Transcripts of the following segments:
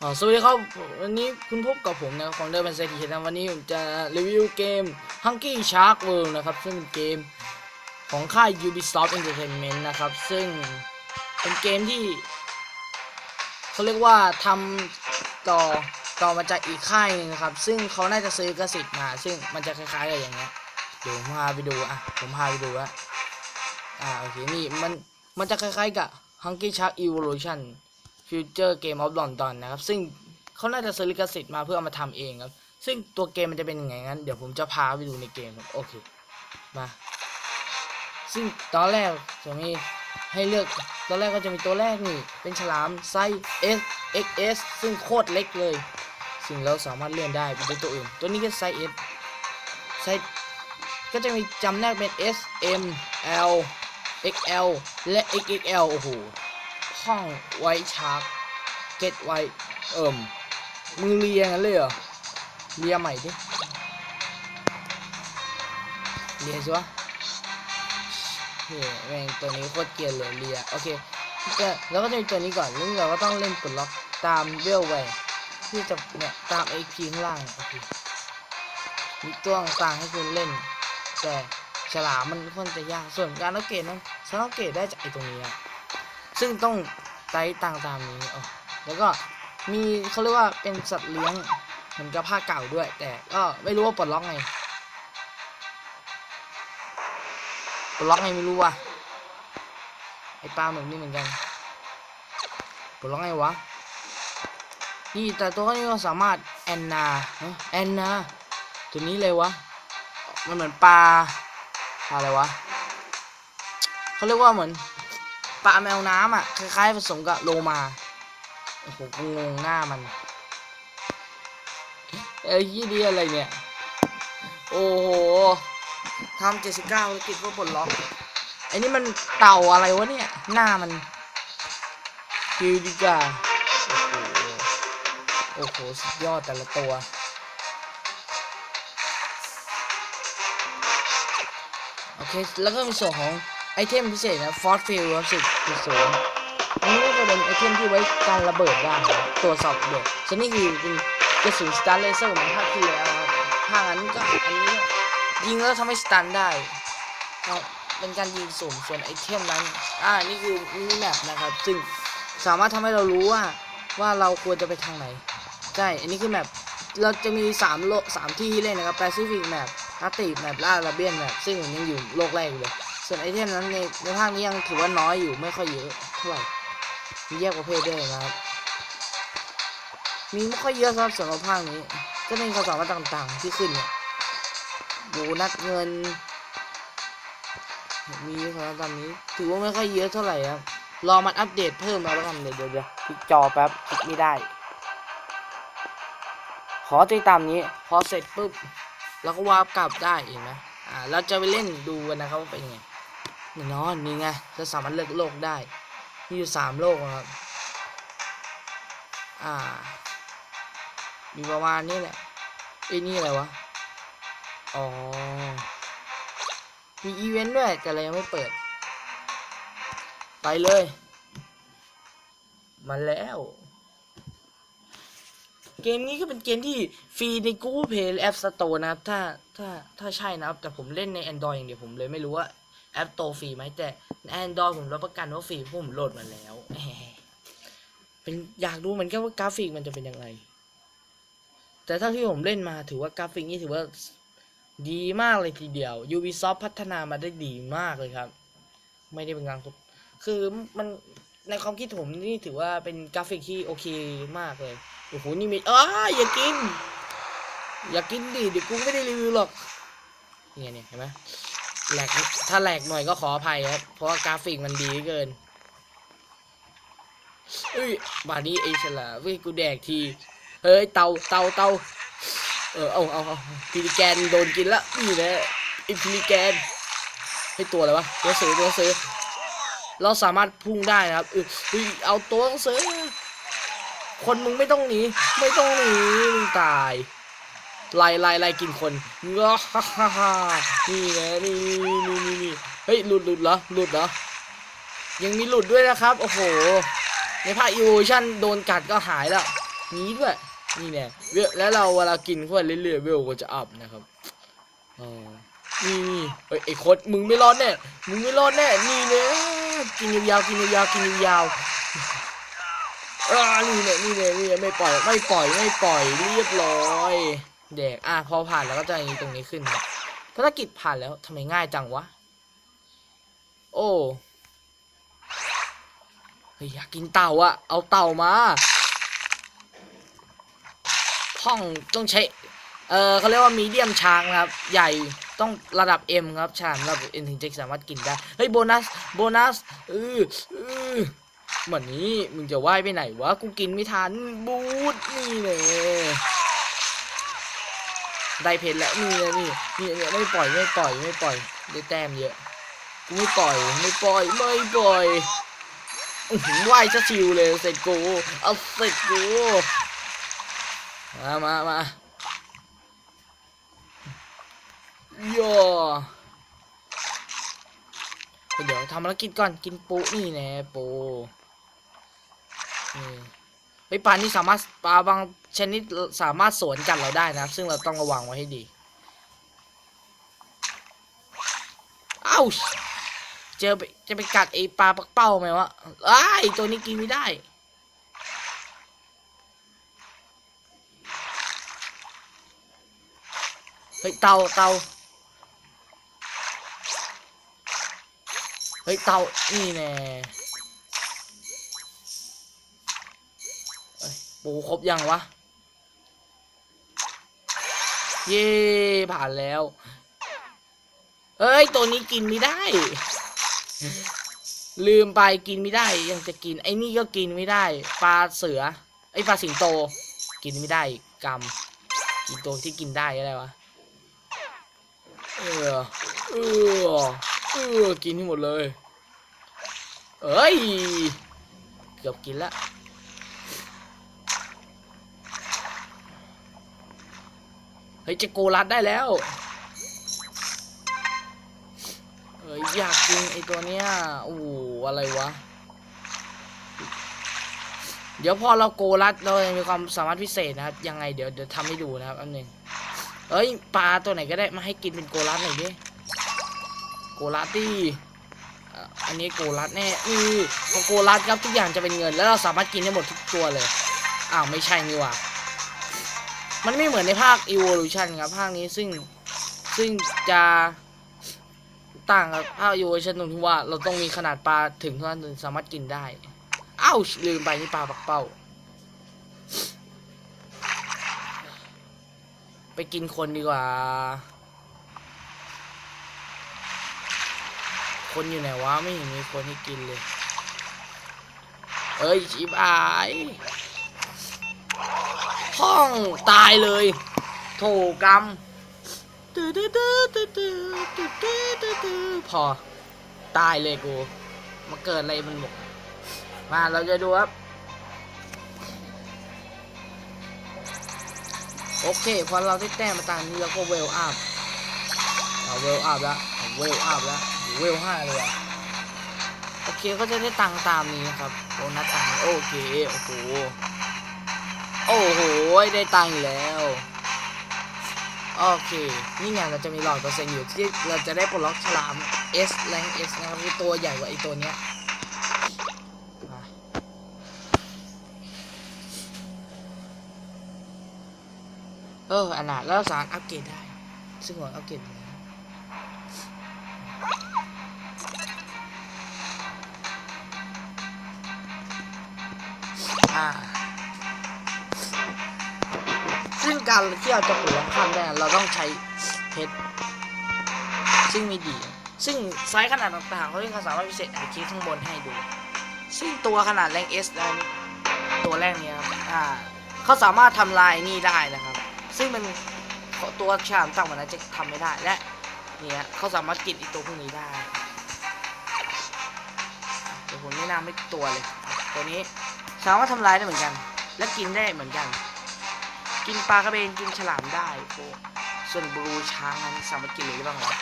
สวัสดีครับ วันนี้คุณพบกับผมนะครับของเดิมเป็นเซทีนะวันนี้ผมจะรีวิวเกม Hunky Shark World นะครับ ซึ่งเป็นเกมของค่าย Ubisoft Entertainment นะครับ ซึ่งเป็นเกมที่เขาเรียกว่าทำต่อต่อมาจากอีกค่ายหนึงนะครับ ซึ่งเขาน่าจะซื้อกระสิทธิ์มา ซึ่งมันจะคล้ายๆกับอย่างเงี้ยเดี๋ยวผมพาไปดูอะผมพาไปดูว่าอ่าโอเคนี่มันมันจะคล้ายๆกับ Hunky Shark Evolution Future Game of London นะครับ ซึ่งเขาน่าจะซื้อลิขสิทธิ์มาเพื่อเอามาทำเองครับ ซึ่งตัวเกมมันจะเป็นยังไงงั้น เดี๋ยวผมจะพาไปดูในเกมครับโอเค มา ซึ่งตอนแรกจะมีให้เลือก ตอนแรกก็จะมีตัวแรกนี่ เป็นฉลามไซส์ S XS ซึ่งโคตรเล็กเลย ซึ่งเราสามารถเลื่อนได้ไปดูตัวอื่น ตัวนี้ก็ไซส์ S ไซส์ก็จะมีจำแนกเป็น S M L XL และ XXL โอ้โห ห้องไว้ชาร์กเก็ตไว้เอิ่มมือเรียงันเลยเหรอเรียใหม่ดิเรียสิวะเฮ้ยแม่งตัวนี้โคตรเกลียดเลยเรียโอเคแล้วก็จะมีตัวนี้ก่อนแล้วเราก็ต้องเล่นกดล็อกตามเวลไว้ที่จะเนี่ยตามไอ้คีข้างล่างโอเคมีตัวต่างๆให้คุณเล่น แต่ฉลามมันค่อนจะยากส่วนการอัปเกรดนั้นฉันอัปเกรดได้จากไอตรงนี้อะ ซึ่งต้องไต่ต่างตามนี้แล้วก็มีเขาเรียกว่าเป็นสัตว์เลี้ยงเหมือนกับผ้าเก่าด้วย แต่ก็ไม่รู้ว่าปลดล็อกไงปลดล็อกไงไม่รู้ว่ะไอปลาหมึกนี่เหมือนกันปลดล็อกไงวะนี่แต่ตัวนี้ก็สามารถแอนนาแอนนาตัวนี้เลยวะมันเหมือนปลาปลาอะไรวะเขาเรียกว่าเหมือน ปลาแมวน้ำอะคล้ายๆผสมกับโลมาโอ้โหงงหน้ามัน เอ้ยยี่ดีอะไรเนี่ย โอ้โหทำเจ็ดสิบเก้าติดเพื่อปลดล็อกไอ้นี่มันเต่าอะไรวะเนี่ย หน้ามันคิวดิกาโอ้โหโอ้โหสุดยอดแต่ละตัวโอเค แล้วก็มีส่วนของ ไอเทมพิเศษนะฟอสฟิลครับสิบจุดศูนย์อันนี้ก็จะเป็นไอเทมที่ไว้การระเบิดได้ตรวจสอบเดส่วนนี้คือเป็นกระสุนสตาร์เลเซอร์เหมือนภาคที่แล้วครับถ้างั้นก็อันนี้ยิงแล้วทำให้สตันได้เป็นการยิงสุ่มส่วนไอเทมนั้น อ่า นี่คือมินิแมปนะครับ ซึ่งสามารถทำให้เรารู้ว่า ว่าเราควรจะไปทางไหน ใช่ อันนี้คือแมป เราจะมี3โลสามที่ให้เล่นนะครับแปซิฟิกแมปอาร์ติแมปลาลาเบียนแมปซึ่งยังอยู่โลกแรกอยู่เลย ส่วนไอเทมนั้นในในภาคนี้ยังถือว่าน้อยอยู่ไม่ค่อยเยอะเท่าไหร่มีแยกประเภทด้วยนะครับ มีไม่ค่อยเยอะครับสำหรับภาคนี้ ก็เป็นควสามารต่างๆ ที่ขึ้นเนี่ยโบนัสเงิน มีความสารถตามนี้ ถือว่าไม่ค่อยเยอะเท่าไหร่ครับรอมันอัปเดตเพิ่มมาแล้วกันเดี๋ยวเดี๋ยวคลิกจอแป๊บคลิกไม่ได้ ขอติดตามนี้พอเสร็จปุ๊บเราก็วาร์ปกลับได้เองนะอ่าเราจะไปเล่นดูกันนะครับว่าเป็นยังไง แน่นอนนี่ไงจะสามารถเลือกโลกได้ มีอยู่สามโลกนะครับ อ่ามีประมาณนี้แหละไอ้นี่อะไรวะ อ๋อ มีอีเวนต์ด้วย แต่เรายังไม่เปิด ไปเลย มาแล้ว เกมนี้ก็เป็นเกมที่ฟรีใน Google Play และ App Store นะครับ ถ้า ถ้า ถ้าใช่นะครับ แต่ผมเล่นใน Android อย่างเดียวผมเลยไม่รู้ว่า App Store ฟรีไหมแต่ใน Android ผมรับประกันว่าฟรีเพราะผมโหลดมาแล้วเป็นอยากรู้เหมือนกันว่ากราฟิกมันจะเป็นยังไง แต่เท่าที่ผมเล่นมาถือว่ากราฟิกนี่ถือว่าดีมากเลยทีเดียว Ubisoft พัฒนามาได้ดีมากเลยครับ ไม่ได้เป็นงานคุคือมันในความคิดผมนี่ถือว่าเป็นกราฟิกที่โอเคมากเลยโอ้โหนี่มีอ้าอย่ากิน อย่ากินดิเดี๋ยวกูไม่ได้รีวิวหรอกเนี่ยเนี่ยเห็นไหม แหลกถ้าแหลกหน่อยก็ขออภัยครับ เพราะว่ากราฟิกมันดีเกินเอ้ยบานี้ไอ้ฉลาเว้ยกูแดกที เฮ้ยเตาเตาเตาเออเอาเอาเอาพิลิแกนโดนกินละนี่แหละอ้พิลิแกนให้ตัวอะไรวะตัวซื้อตัวซื้อเราสามารถพุ่งได้นะครับเออเอาตัวหนังสือคนมึงไม่ต้องหนีไม่ต้องหนีมึงตาย ไล่ไล่ไล่กินคนว้าฮ่าฮ่าฮ่านี่ไงนี่นี่นี่นี่นี่เฮ้ยหลุดหลุดเหรอหลุดเหรอยังมีหลุดด้วยนะครับ โอ้โห ในภาคอีโวชั่นโดนกัดก็หายแล้วนี้ด้วยนี่แน่เวลแล้วเราเวลากินเข้าไปเรื่อยๆเวลก็จะอัพนะครับอ๋อนี่นี่เฮ้ยไอ้โคดมึงไม่รอดแน่มึงไม่รอดแน่นี่แน่กินยาวๆกินยาวๆกินยาวๆอ่านี่แน่นี่แน่นี่แน่ไม่ปล่อยไม่ปล่อยไม่ปล่อยเรียบร้อย แดกอะพอผ่านแล้วก็จะมีตรงนี้ขึ้นครับภารกิจผ่านแล้วทำไมง่ายจังวะ โอ้เฮ้ยอยากกินเต่าอะเอาเต่ามาห้องต้องใช้ เออเขาเรียกว่ามีเดียมช้างนะครับ ใหญ่ต้องระดับ M ครับชามระดับ M ถึงจะสามารถกินได้ เฮ้ยโบนัส โบนัสเออเออเหมือนนี้มึงจะว่ายไปไหนวะ กูกินไม่ทัน บูดนี่เลย ได้เพชรแล้วนี่นี่นี่เนี่ยไม่ปล่อยไม่ปล่อยไม่ปล่อยได้แต้มเยอะกูไม่ปล่อยไม่ปล่อยไม่ปล่อยอื้อหือไหวซะชิวเลยเสร็จกูเอาเสร็จกูมามามาย่อเดี๋ยวทำภารกิจก่อนกินปูนี่แน่ปูไอ้ปลานี่สามารถปลาบาง ชนิดสามารถสวนกัดเราได้นะ ซึ่งเราต้องระวังไว้ให้ดี เอ้าเจอไปจะไปกัดไอปลาปักเป้าไหมวะไอ้ายตัวนี้กินไม่ได้ เฮ้ยเต่าเต่าเฮ้ยเต่านี่แน่ปูครบยังวะ เย่ผ่านแล้ว เอ้ย ตัวนี้กินไม่ได้ ลืมไปกินไม่ได้ ยังจะกิน ไอ้นี่ก็กินไม่ได้ ปลาเสือ ไอ้ปลาสิงโต กินไม่ได้กรรมกินตัวที่กินได้อะไรวะ เออ เออ เออ กินให้หมดเลย เอ้ย เกือบกินละ ฮ้ยจะโกรัดได้แล้วเอ้ยอยากกินไอตัวเนี้ยโอ้โหอะไรวะ เดี๋ยวพอเราโกรัดเราจะมีความสามารถพิเศษนะครับ ยังไงเดี๋ยวเดี๋ยวทำให้ดูนะครับอันหนึ่งเอ้ยปลาตัวไหนก็ได้มาให้กินเป็นโกรัดหน่อยดิโกรัดดิอะอันนี้โกรัดแน่นี่พอโกรัดครับทุกอย่างจะเป็นเงิน แล้วเราสามารถกินได้หมดทุกตัวเลยอ้าวไม่ใช่นี่หว่า มันไม่เหมือนในภาค evolution ครับ ภาคนี้ซึ่งซึ่งจะต่างกับภาค evolution ตรงที่ว่าเราต้องมีขนาดปลาถึงเท่านั้นถึงสามารถกินได้ อ้าวลืมไปนี่ปลาปักเป้า ไปกินคนดีกว่า คนอยู่ไหนวะไม่เห็นมีคนให้กินเลย เอ้ยชิบหาย พ่องตายเลย โถกรรมพอ ตายเลยกูมาเกิดอะไรมันบอกมาเราจะดูครับโอเคพอเราได้แต้มมาตามนี้เราก็เวลอัพเอาเวลอัพแล้วเวลอัพแล้วเวลห้าเลยอะโอเคก็จะได้ตังตามนี้ครับโบนัสตังโอเคโอ้โห โอ้โห ได้ตังค์แล้ว โอเค นี่ไงเราจะมีหลอดเปอร์เซ็นต์อยู่ที่เราจะได้ปลดล็อกฉลาม S แรง S นะครับคือตัวใหญ่กว่าไอตัวเนี้ยเอออันน่ะแล้วเราสามารถอัปเกรดได้ ซึ่งหวังอัปเกรด การที่เราจะปลูกข้ามได้เราต้องใช้เพชรซึ่งมีดี ซึ่งไซส์ขนาดต่างๆเขาเรียกภาษามารถพิเศษอาคลิกข้างบนให้ดู ซึ่งตัวขนาดแรง S นั้นตัวแรกเนี้ยครับอ่าเขาสามารถทำลายนี่ได้นะครับ ซึ่งเป็นตัวฉลามต่างมันนั้นจะทำไม่ได้และเนี่ยเขาสามารถกินอีกตัวพวกนี้ได้เดี๋ยวผมแนะนำให้ตัวเลย ตัวนี้สามารถทำลายได้เหมือนกัน และกินได้เหมือนกัน กินปลากระเบนกินฉลามได้โอ้ส่วนบลูช้างนั้นสามารถกินเลยได้บ้างเหรอ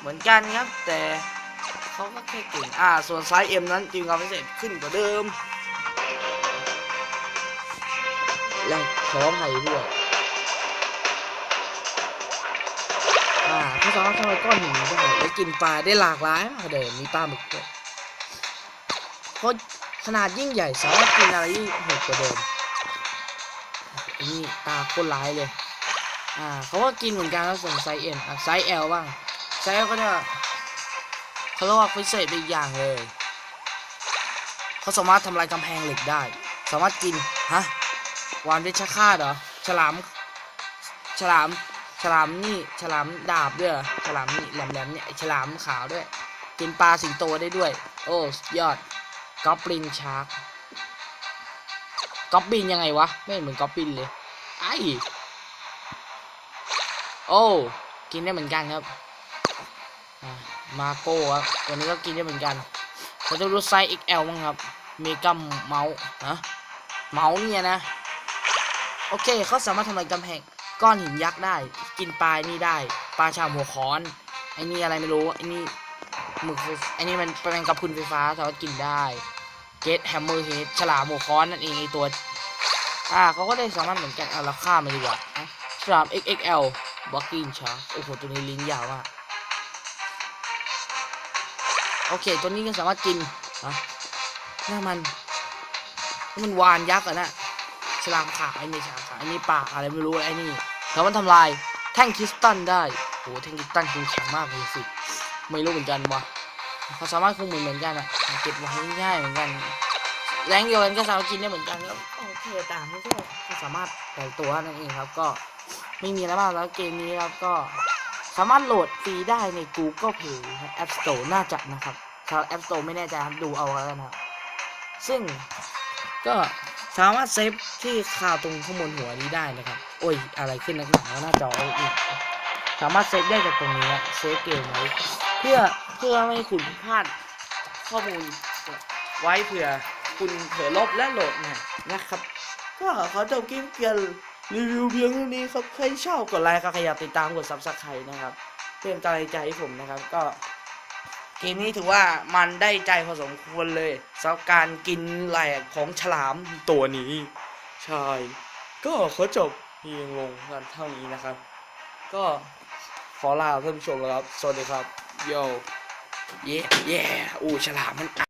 เหมือนกันครับแต่เขาก็แค่เก่งอ่า ส่วนไซส์เอ็มนั้นจริงความพิเศษขึ้นกว่าเดิมแรงขออภัยด้วยอ่าเขาสามารถทำลายก้อนหินได้และกินปลาได้หลากหลายมากเดิมมีปลาหมึกด้วยเพราะขนาดยิ่งใหญ่สามารถกินอะไรยิ่งหดกว่าเดิม นี่ตาโคนร้ายเลย อ่าเขาก็กินเหมือนกันแล้วส่วนไซเอ็นอะไซส์ L บ้างไซส์ L ก็จะเขาเรียกว่าพิเศษไปอีกอย่างเลยเขาสามารถทำลายกำแพงเหล็กได้ สามารถกินฮะวานเพชรฆาตเหรอฉลาม ฉลาม ฉลามนี่ ฉลามดาบด้วยฉลามนี่แหลมๆเนี่ยฉลามขาวด้วย กินปลาสิงโตได้ด้วย โอ้ยอดกอบลินชาร์ก ก๊อบบินยังไงวะ ไม่เหมือนก๊อบบินเลย ไอ้ โอ้ กินได้เหมือนกันครับ มาโก้ครับ ตัวนี้ก็กินได้เหมือนกันเราจะรู้ไซส์ XL มั้งครับเมกัมเมาส์ฮะเมาส์เนี่ยนะ โอเค เขาสามารถทำลายกำแพงก้อนหินยักษ์ได้ กินปลานี่ได้ ปลาชาวหัวค้อน ไอ้นี่อะไรไม่รู้ ไอ้นี่หมึกไฟไอ้นี่มันเป็นกระพุนไฟฟ้าสามารถกินได้ เกตแฮมเมอร์เฮดฉลามหัวค้อนนั่นเองไอตัว อ่าเขาก็ได้สามารถเหมือนกันเอาราคามาดีกว่าอะฉลาม XXL บล็อกกิ้งชาร์โอ้โหตัวนี้ลิ้นยาวมากโอเค ตัวนี้ก็สามารถกินอะน่ามันมันวานยักษ์อะนะฉลามขาวไอ้นี่ฉลามขาวไอ้นี่ปากอะไรไม่รู้ไอ้นี่สามารถทำลายแท่งคริสตัลได้โหแท่งคริสตัลคงแข็งมากเลยสิ ไม่รู้เหมือนกันวะ เขาสามารถคงเหมือนเหมือนกันอะเก็บไว้ง่ายเหมือนกัน แรงเดียวกันก็สามารถกินได้เหมือนกันแล้วโอเคต่างไม่ใช่ก็สามารถแต่ตัวนั่นเองครับก็ไม่มีอะไรมากแล้วเกมนี้ครับก็สามารถโหลดฟรีได้ใน Google Play App Store น่าจะนะครับชาว App Store ไม่แน่ใจครับดูเอาแล้วกันครับซึ่งก็สามารถเซฟที่ข่าวตรงข้างบนหัวนี้ได้นะครับ โอ้ย อะไรขึ้นนักหนาหน้าจออีกสามารถเซฟได้จากตรงนี้เซฟเกมไว้ เพื่อเพื่อไม่ให้คุณพลาดข้อมูลไว้เผื่อคุณเผลอลบและโหลดใหม่นะครับ ก็ขอจบคลิปเกียนรีวิวเพียงเท่านี้ครับใครชอบกดไลค์ครับใครอยากติดตามกดซับสไครต์นะครับเพื่อเป็นกำลังใจให้ผมนะครับก็เกมนี้ถือว่ามันได้ใจพอสมควรเลยสำหรับการกินแหลกของฉลามตัวนี้ใช่ก็ขอจบเพียงลงกันเท่านี้นะครับ ก็ขอลาท่านผู้ชมแล้วครับ สวัสดีครับ โยเย่เย่อู้ฉลามมันอ